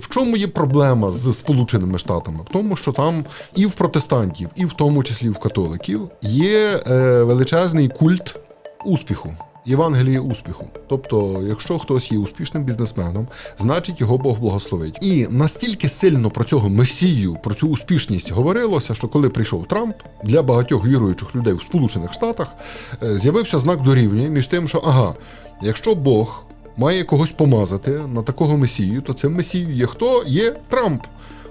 В чому є проблема з Сполученими Штатами? В тому, що там і в протестантів, і в тому числі в католиків є е, величезний культ успіху. Євангеліє успіху. Тобто, якщо хтось є успішним бізнесменом, значить його Бог благословить. І настільки сильно про цього месію, про цю успішність говорилося, що коли прийшов Трамп, для багатьох віруючих людей в Сполучених Штатах е, з'явився знак дорівнює між тим, що ага, якщо Бог має когось помазати на такого месію, то цим месією є хто? Є Трамп.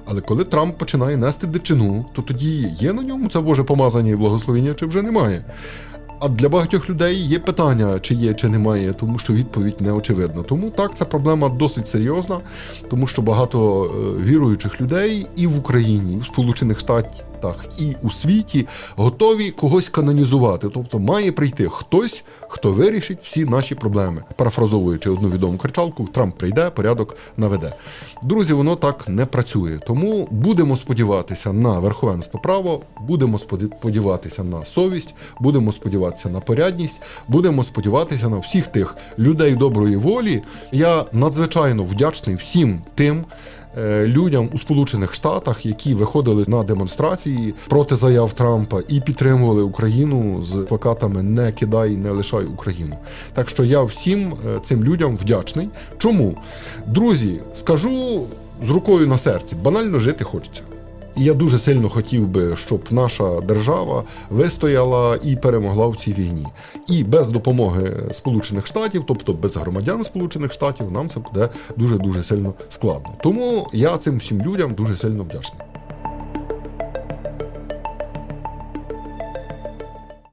Але коли Трамп починає нести дичину, то тоді є на ньому це Боже помазання і благословення, чи вже немає. А для багатьох людей є питання, чи є, чи немає, тому що відповідь не очевидна. Тому так, ця проблема досить серйозна, тому що багато е, віруючих людей і в Україні, і в Сполучених Штатах, і у світі готові когось канонізувати. Тобто має прийти хтось, хто вирішить всі наші проблеми. Парафразовуючи одну відому кричалку, Трамп прийде, порядок наведе. Друзі, воно так не працює. Тому будемо сподіватися на верховенство права, будемо споді- сподіватися на совість, будемо сподіватися на порядність, будемо сподіватися на всіх тих людей доброї волі. Я надзвичайно вдячний всім тим. Е, Людям у Сполучених Штатах, які виходили на демонстрації проти заяв Трампа і підтримували Україну з плакатами Не кидай, не лишай Україну. Так що я всім е, цим людям вдячний. Чому? Друзі, скажу з рукою на серці, банально жити хочеться. І я дуже сильно хотів би, щоб наша держава вистояла і перемогла в цій війні. І без допомоги Сполучених Штатів, тобто без громадян Сполучених Штатів, нам це буде дуже дуже сильно складно. Тому я цим всім людям дуже сильно вдячний.